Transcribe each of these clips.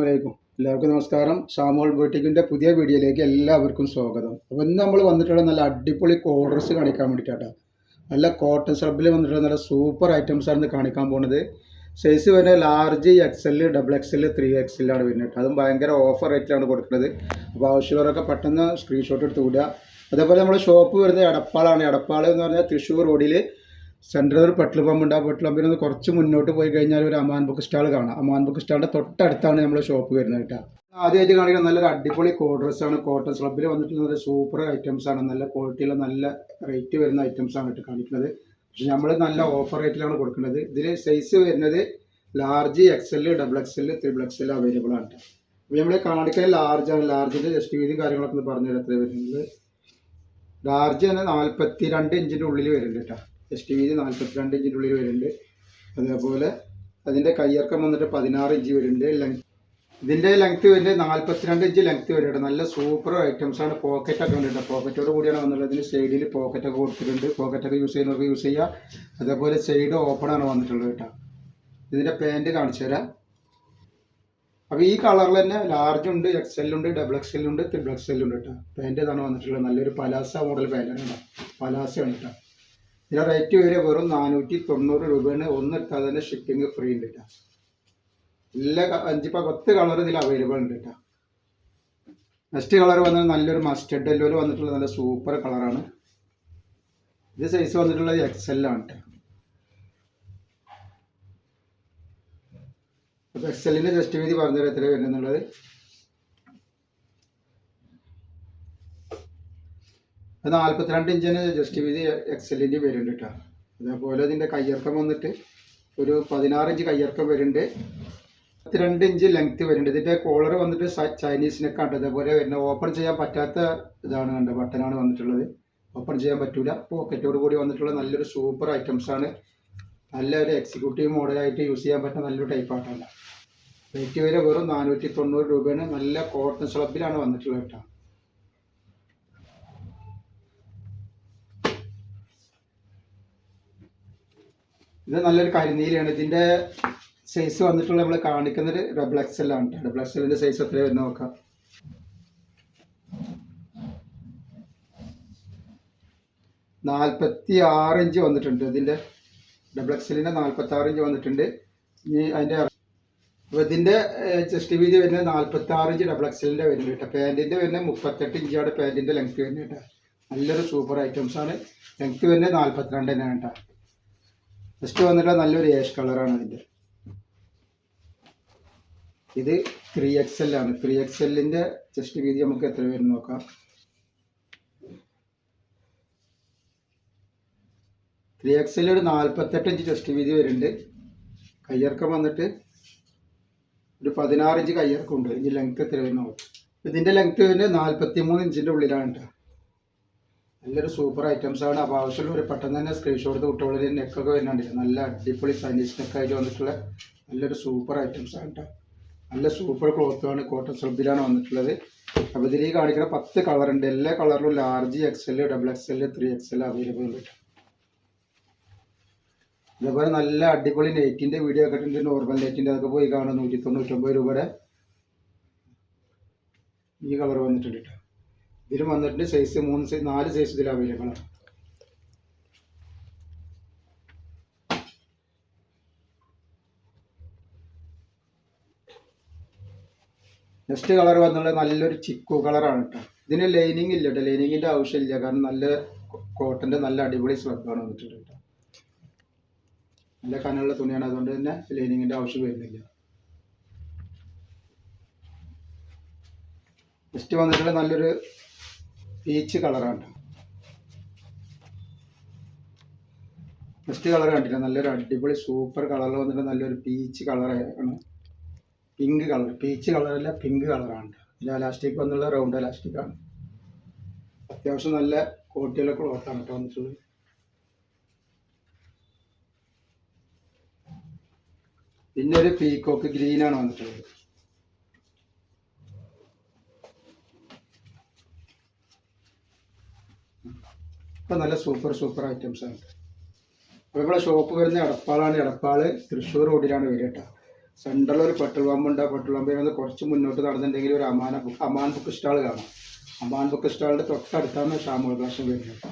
വലൈക്കും എല്ലാവർക്കും നമസ്കാരം. ഷാമോൾ ബോട്ടിക്കിന്റെ പുതിയ വീഡിയോയിലേക്ക് എല്ലാവർക്കും സ്വാഗതം. അപ്പോൾ ഇന്ന് നമ്മൾ വന്നിട്ടുള്ള നല്ല അടിപൊളി കോഡ്രസ് കാണിക്കാൻ വേണ്ടിയിട്ടാണ് നല്ല കോട്ടൺ സ്ലബിൽ വന്നിട്ടുള്ള നല്ല സൂപ്പർ ഐറ്റംസ് ആണ് കാണിക്കാൻ പോകുന്നത് സൈസ് വരുന്നത് large X L double X L three X എല്ലാണ് വരുന്നത്. അതും ഭയങ്കര ഓഫർ റേറ്റിലാണ് കൊടുക്കുന്നത്. അപ്പോൾ ആവശ്യമുള്ളവരൊക്കെ പെട്ടെന്ന് സ്ക്രീൻഷോട്ട് എടുത്ത് വിടുക. അതേപോലെ നമ്മുടെ ഷോപ്പ് വരുന്നത് എടപ്പാളാണ്. എടപ്പാൾ എന്ന് പറഞ്ഞാൽ തൃശ്ശൂർ റോഡിൽ സെൻട്രൽ ഒരു പെട്രോൾ പമ്പ് ഉണ്ട്. ആ പെട്രോൾ പമ്പിൽ നിന്ന് കുറച്ച് മുന്നോട്ട് പോയി കഴിഞ്ഞാൽ ഒരു അമാൻ ബുക്ക് സ്റ്റാൾ കാണാം. അമാൻ ബുക്ക് സ്റ്റാളിന്റെ തൊട്ടടുത്താണ് നമ്മുടെ ഷോപ്പ് വരുന്നത് കേട്ടോ. ആദ്യമായിട്ട് കാണിക്കുന്ന നല്ലൊരു അടിപൊളി കോഡ്രസ് ആണ്. കോട്ടൺ സ്ലബിൽ വന്നിട്ടുള്ള സൂപ്പർ ഐറ്റംസ് ആണ്. നല്ല ക്വാളിറ്റിയുള്ള നല്ല റേറ്റ് വരുന്ന ഐറ്റംസ് ആണ് കേട്ടോ കാണിക്കുന്നത്. പക്ഷെ നമ്മൾ നല്ല ഓഫർ റേറ്റിലാണ് കൊടുക്കുന്നത്. ഇതിൽ സൈസ് വരുന്നത് large X L double X L triple X L available ആണ് അപ്പോൾ നമ്മൾ കാണിക്കാൻ ലാർജ് ആണ്. ലാർജിന്റെ ജസ്റ്റ് വീതി കാര്യങ്ങളൊക്കെ ഒന്ന് പറഞ്ഞു തരാം എത്ര വരുന്നത്. ലാർജ് തന്നെ നാൽപ്പത്തി രണ്ട് ഇഞ്ചിന്റെ ഉള്ളിൽ വരുന്നുണ്ട് കേട്ടോ. ടി വിയിൽ നാൽപ്പത്തിരണ്ട് ഇഞ്ചിന്റെ ഉള്ളിൽ വരുന്നുണ്ട്. അതേപോലെ അതിന്റെ കയ്യിറക്കം വന്നിട്ട് പതിനാറ് ഇഞ്ച് വരുന്നുണ്ട്. ലെങ്ത് ഇതിന്റെ ലെങ്ത് വരുന്നത് നാൽപ്പത്തിരണ്ട് ഇഞ്ച് ലെങ്ത് വരുന്നുണ്ട് നല്ല സൂപ്പർ ഐറ്റംസ് ആണ് പോക്കറ്റ് ഒക്കെ ഉണ്ട് പോക്കറ്റോട് കൂടിയാണ് വന്നിട്ടുള്ളത്. ഇതിന് സൈഡിൽ പോക്കറ്റൊക്കെ കൊടുത്തിട്ടുണ്ട്. പോക്കറ്റൊക്കെ യൂസ് ചെയ്യുന്നവർക്ക് യൂസ് ചെയ്യുക അതേപോലെ സൈഡ് ഓപ്പൺ ആണ് വന്നിട്ടുള്ളത് കേട്ടോ. ഇതിന്റെ പാന്റ് കാണിച്ചു തരാം. അപ്പോൾ ഈ കളറിൽ തന്നെ ലാർജ് ഉണ്ട് എക്സ് എൽ ഉണ്ട് ഡബിൾ എക്സ് എൽ ഉണ്ട് ത്രിബിൾ എക്സ് എൽ ഉണ്ട് കേട്ടോ. പാന്റ് ഇതാണ് വന്നിട്ടുള്ളത്. നല്ലൊരു പലാസ മോഡൽ പാന്റാണ് കേട്ടോ. പലാസയാണ് കേട്ടോ. ഇതിന്റെ റേറ്റ് വരെ വെറും നാനൂറ്റി തൊണ്ണൂറ് രൂപയാണ്. ഒന്ന് എടുത്താൽ തന്നെ ഷിപ്പിംഗ് ഫ്രീ ഉണ്ട് കേട്ടോ എല്ലാ അഞ്ചിപ്പോൾ അഞ്ചിപ്പോ പത്ത് കളർ ഇതിൽ അവൈലബിൾ ഉണ്ട് കേട്ടോ നെക്സ്റ്റ് കളർ വന്നത് നല്ലൊരു മസ്റ്റർഡ് യെല്ലോയിൽ വന്നിട്ടുള്ള നല്ല സൂപ്പർ കളറാണ് ഇത് സൈസ് വന്നിട്ടുള്ളത് എക്സ് എൽ ആണ് കേട്ടോ അപ്പോൾ എക്സ് എല്ലിന്റെ ജസ്റ്റ് വീതി പറഞ്ഞുതരാം എത്ര വരുന്നുള്ളത് അത് നാൽപ്പത്തിരണ്ട് ഇഞ്ചിന് ജസ്റ്റ് വീതി എക്സലിന്റെ വരുന്നുണ്ട് കേട്ടോ അതേപോലെ അതിന്റെ കയ്യിറക്കം വന്നിട്ട് ഒരു പതിനാറ് ഇഞ്ച് കയ്യിറക്കം വരുന്നുണ്ട്. പത്തിരണ്ട് ഇഞ്ച് ലെങ്ത് വരുന്നുണ്ട്. ഇതിന്റെ കോളർ വന്നിട്ട് ചൈനീസിനെ ചൈനീസ് നെക്കാണ് അതേപോലെ വരുന്ന ഓപ്പൺ ചെയ്യാൻ പറ്റാത്ത ഇതാണ് കണ്ടത് ബട്ടനാണ് വന്നിട്ടുള്ളത്. ഓപ്പൺ ചെയ്യാൻ പറ്റൂല. പോക്കറ്റോട് കൂടി വന്നിട്ടുള്ള നല്ലൊരു സൂപ്പർ ഐറ്റംസ് ആണ്. നല്ലൊരു എക്സിക്യൂട്ടീവ് മോഡലായിട്ട് യൂസ് ചെയ്യാൻ പറ്റുന്ന നല്ലൊരു ടൈപ്പ് ആട്ടാണ് റേറ്റ് വരെ വെറും നാനൂറ്റി തൊണ്ണൂറ് രൂപയാണ് നല്ല കോട്ടൺ സ്ലബിലാണ് വന്നിട്ടുള്ളത് കേട്ടോ ഇത് നല്ലൊരു കരിനീലാണ് ഇതിന്റെ സൈസ് വന്നിട്ടുള്ള നമ്മൾ കാണിക്കുന്നത് ഡബിൾ എക്സ് എൽ ആണ് ഡബിൾ സൈസ് എത്രയാണ് വരുന്നത് നോക്കാം. നാൽപ്പത്തി ആറ് ഇഞ്ച് വന്നിട്ടുണ്ട് ഇതിന്റെ ഡബിൾ എക്സ് എല്ലിന്റെ നാൽപ്പത്തി ആറ് ഇഞ്ച് വന്നിട്ടുണ്ട്. ഇനി അതിന്റെ അപ്പോൾ ഇതിന്റെ ചെസ്റ്റ് വീതി വരുന്നത് നാൽപ്പത്തി ആറ് ഇഞ്ച് ഡബിൾ എക്സ് എല്ലിന്റെ വരുന്നുണ്ട് കേട്ടോ പാന്റിന്റെ വരുന്നത് മുപ്പത്തെട്ട് ഇഞ്ചാണ് പാന്റിന്റെ ലെങ്ത് വരുന്നത് കേട്ടോ നല്ലൊരു സൂപ്പർ ഐറ്റംസ് ആണ്. ലെങ്ത് വരുന്നത് നാൽപ്പത്തിരണ്ട് തന്നെയാണ് കേട്ടോ ഫസ്റ്റ് വന്നിട്ട് നല്ലൊരു ഏഷ് കളറാണ് ഇതിന്റെ ഇത് ത്രീ എക്സ് എൽ ആണ്. ത്രീ എക്സ് എല്ലിന്റെ ചെസ്റ്റ് വീതി നമുക്ക് എത്ര വരും നോക്കാം. ത്രീ എക്സ് എൽ ഒരു നാൽപ്പത്തെട്ട് ഇഞ്ച് ചെസ്റ്റ് വീതി വരുന്നുണ്ട്. കയ്യിറക്കം വന്നിട്ട് ഒരു പതിനാറ് ഇഞ്ച് കയ്യിറക്കം ഉണ്ട്. ഇതിന്റെ ലെങ്ത് എത്ര വരുന്ന ഇതിന്റെ ലെങ്ത് വരുന്നത് നാൽപ്പത്തി മൂന്ന് ഇഞ്ചിന്റെ ഉള്ളിലാണ് കേട്ടോ. നല്ലൊരു സൂപ്പർ ഐറ്റംസ് ആണ്. അപ്പോൾ ആവശ്യമുള്ള പെട്ടെന്ന് തന്നെ സ്ക്രീൻഷോട്ട് എടുത്ത് കുട്ടികളുടെ നെക്കൊക്കെ വരുന്നുണ്ട്. നല്ല അടിപൊളി സൈനീസ് നെക്കായിട്ട് വന്നിട്ടുള്ള നല്ലൊരു സൂപ്പർ ഐറ്റംസ് ആണ് നല്ല സൂപ്പർ ക്ലോത്താണ് കോട്ടൺ സ്ലബിലാണ് വന്നിട്ടുള്ളത്. അപ്പോൾ ഇതിൽ കാണിക്കുന്ന പത്ത് കളർ ഉണ്ട്. എല്ലാ കളറിലും large X L double X L three X L available ഉണ്ട് ഇതേപോലെ നല്ല അടിപൊളി നെറ്റിന്റെ വീഡിയോ ഒക്കെ ഉണ്ട് നോർമൽ നെറ്റിന്റെ അതൊക്കെ പോയി കാണാം. നൂറ്റി തൊണ്ണൂറ്റൊമ്പത് രൂപയുടെ ഈ കളർ വന്നിട്ടുണ്ട് കേട്ടോ ഇതിലും വന്നിട്ടുണ്ട് സൈസ് മൂന്ന് സൈസ് നാല് സൈസ് ഇതിൽ അവൈലബിൾ ആണ്. നെക്സ്റ്റ് കളർ വന്നുള്ള നല്ലൊരു ചിക്കു കളറാണ് കേട്ടോ ഇതിന് ലൈനിങ് ഇല്ല കേട്ടോ ലൈനിങ്ങിന്റെ ആവശ്യമില്ല കാരണം നല്ല കോട്ടന്റെ നല്ല അടിപൊളി സ്ലബാണ് വന്നിട്ടുണ്ട് കേട്ടോ നല്ല കനുള്ള തുണിയാണ്. അതുകൊണ്ട് തന്നെ ലൈനിങ്ങിന്റെ ആവശ്യം വരുന്നില്ല. നെക്സ്റ്റ് വന്നിട്ടുള്ള നല്ലൊരു പീച്ച് കളറാണ് ഫസ്റ്റ് കളർ കണ്ടില്ല? നല്ലൊരു അടിപൊളി സൂപ്പർ കളറിൽ വന്നിട്ട് നല്ലൊരു പീച്ച് കളറാണ് പിങ്ക് കളർ പീച്ച് കളറല്ല പിങ്ക് കളറാണ് ഇതിൽ അലാസ്റ്റിക് വന്നുള്ള റൗണ്ട് അലാസ്റ്റിക്കാണ് അത്യാവശ്യം നല്ല കോട്ടിയുള്ള ക്ലോത്താണ് കേട്ടോ വന്നിട്ടുള്ളത്. പിന്നെ ഒരു പീക്കോക്ക് ഗ്രീൻ ആണ് വന്നിട്ടുള്ളത്. ഇപ്പം നല്ല സൂപ്പർ സൂപ്പർ ഐറ്റംസ് ആണ്. അപ്പോൾ നമ്മളെ ഷോപ്പ് വരുന്ന എടപ്പാളാണ്. എടപ്പാൾ തൃശ്ശൂർ റോഡിലാണ് വരിക കേട്ടോ. സെൻട്രൽ ഒരു പെട്രോൾ പമ്പ് ഉണ്ട്. പെട്രോൾ പമ്പിൽ നിന്ന് കുറച്ച് മുന്നോട്ട് നടന്നിട്ടുണ്ടെങ്കിൽ ഒരു Amana book Aman book stall കാണാം. അമാൻ ബുക്ക് സ്റ്റാളിന്റെ തൊട്ടടുത്താണ് ഷാമോൾ ഭാഷം വരുന്നത്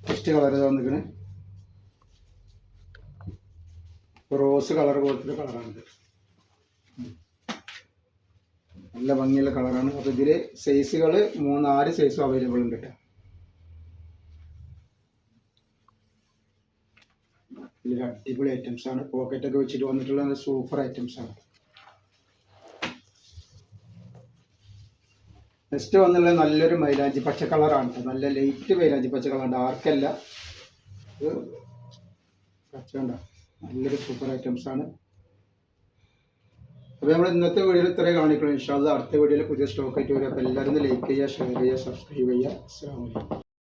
ഫസ്റ്റ് കളർ തന്നിക്കണ് റോസ് കളർ പോലത്തെ കളറാണിത് നല്ല ഭംഗിയുള്ള കളറാണ്. അപ്പോൾ ഇതിൽ സൈസുകൾ മൂന്നാൽ സൈസും അവൈലബിൾ ഉണ്ട് കേട്ടോ ഇതിൽ അടിപൊളി ഐറ്റംസ് ആണ്. പോക്കറ്റ് ഒക്കെ വെച്ചിട്ട് വന്നിട്ടുള്ള സൂപ്പർ ഐറ്റംസ് ആണ്. നെക്സ്റ്റ് വന്നുള്ള നല്ലൊരു മൈലാഞ്ചി പച്ച കളറാണ്. നല്ല ലൈറ്റ് മൈലാഞ്ചി പച്ച കളർ ഡാർക്കല്ല ഇത് പച്ച കണ്ട. നല്ലൊരു സൂപ്പർ ഐറ്റംസ് ആണ്. അപ്പോൾ നമ്മൾ ഇന്നത്തെ വീഡിയോയിൽ ഇത്രയും കാണിക്കണം ഇൻഷാല്ല അടുത്ത വീഡിയോയിൽ പുതിയ സ്റ്റോക്ക് ആയിട്ട് വരും. അപ്പോൾ എല്ലാവരും ലൈക്ക് ചെയ്യുക ഷെയർ ചെയ്യുക സബ്സ്ക്രൈബ് ചെയ്യുക. അസ്സാം വലൈക്കും